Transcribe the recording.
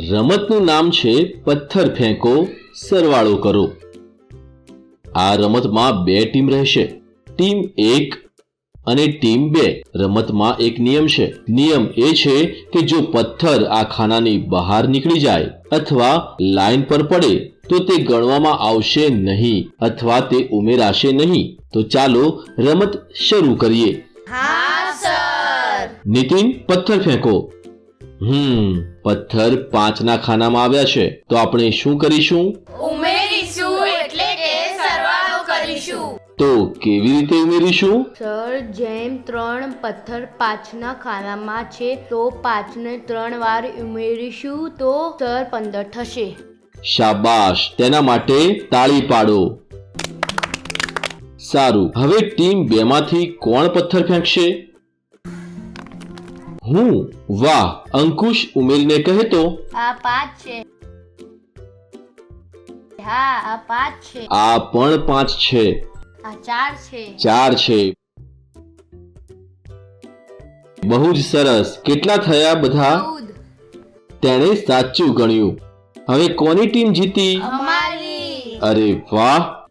રમતનું નામ છે પથ્થર ફેંકો સરવાળો કરો. આ રમતમાં બે ટીમ રહેશે. ટીમ એક અને ટીમ બે. રમતમાં એક નિયમ છે. નિયમ એ છે કે જો પથ્થર આ ખાનાની બહાર નીકળી જાય અથવા લાઈન પર પડે તો તે ગણવામાં આવશે નહીં અથવા તે ઉમેરાશે નહીં. તો ચાલો રમત શરૂ કરીએ. નીતિન પથ્થર ફેંકો. હમ પથ્થર પાંચના ખાનામાં આવ્યા છે. તો આપણે શું કરીશું? ઉમેરીશું એટલે કે સરવાળો કરીશું. તો કેવી રીતે ઉમેરીશું? સર જેમ ત્રણ પથ્થર પાંચના ખાનામાં છે તો પાંચને ત્રણ વાર ઉમેરીશું તો સર પંદર થશે. શાબાશ. તેના માટે તાળી પાડો. સારું. હવે ટીમ બેમાંથી કોણ પથ્થર ફેંકશે? હું વાહ અંકુશ ઉમેરીને કહેતો આ પાંચ છે. હા આ પાંચ છે. આ પણ પાંચ છે. આ ચાર છે. ચાર છે. બહુ જ સરસ. કેટલા થયા બધા? તેણે સાચું ગણ્યું. હવે કોની ટીમ જીતી? અમારી. અરે વાહ.